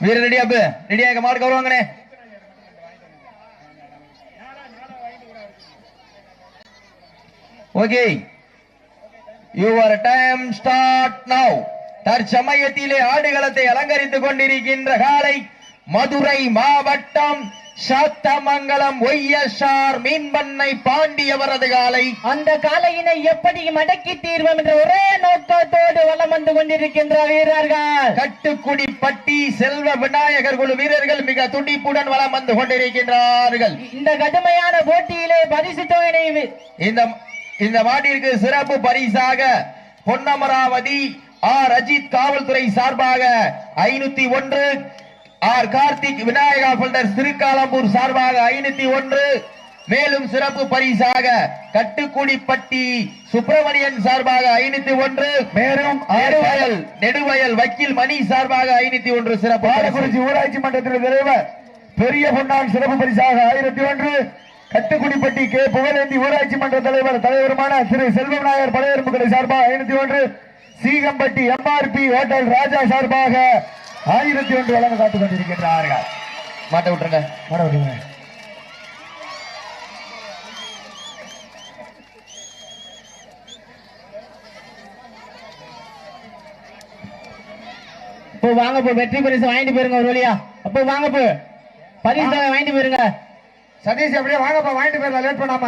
வீர ரெடியா ரெடியா எங்க மாடு கவருவாங்கண்ணே okay your time start now தற்சமயத்திலே ஆடுகளத்தை அலங்கரித்துக் கொண்டிருக்கின்ற காலை மதுரை மாவட்டம் சத்தமங்கலம் ஒய்எஸ்ஆர் மீன்பண்ணை பாண்டியவரது காலை. அந்த காளையினை எப்படி மடக்கி தீர்வோம் என்ற ஒரே நோக்கத்தோடு வலம் வந்து கொண்டிருக்கின்ற வீரர்கள். கட்டுக்குடி பட்டி செல்வ விநாயகர் குழு வீரர்கள் மிக துடிப்புடன் வலம் வந்து கொண்டிருக்கின்றார்கள். இந்த கடுமையான போட்டியிலே பரிசு தொகையினை இந்த இந்த மாட்டிற்கு சிறப்பு பரிசாக பொன்னமராவதி ஆர். அஜித் காவல்துறை சார்பாக ஐநூத்தி ஒன்று ஆர் கார்த்திக் விநாயகா பில்டர்ஸ் திருக்காலம்பூர் சார்பாக ஐநூத்தி ஒன்று. மேலும் சிறப்பு பரிசாக கட்டுக்குடிப்பட்டி சுப்பிரமணியன் சார்பாக ஐநூத்தி ஒன்று. மேலும் நெடுவயல் நெடுவயல் வக்கீல் மணி சார்பாக ஐநூத்தி ஒன்று சிறப்பு பாலக்குறிச்சி ஊராட்சி மன்றத்தின் தலைவர் பெரிய பொன்னான் சிறப்பு பரிசாக ஆயிரத்தி ஒன்று. கட்டுக்குடிப்பட்டி கே. புகழேந்தி ஊராட்சி மன்ற தலைவர் தலைவருமான திரு செல்வநாயகர் பழையரும்பு கடை சார்பாக ஐநூத்தி ஒன்று. சீகம்பட்டி எம்ஆர்பி ஹோட்டல் ராஜா சார்பாக ஆயிரத்தி ஒன்று வழங்க காத்துக் கொண்டிருக்கின்றார்கள். மாட்ட விட்டுருங்க. மாட்ட விட்டுருங்க. இப்போ வாங்க போ. வெற்றி பரிசு வாங்கிட்டு போயிருங்க ஒரு வழியா. அப்போ வாங்க போ. பரிசு வாங்கிட்டு போயிருங்க. சதீஷ் அப்படியே வாங்கப்பா வாங்கிட்டு போயிடலாம் லேட் பண்ணாம.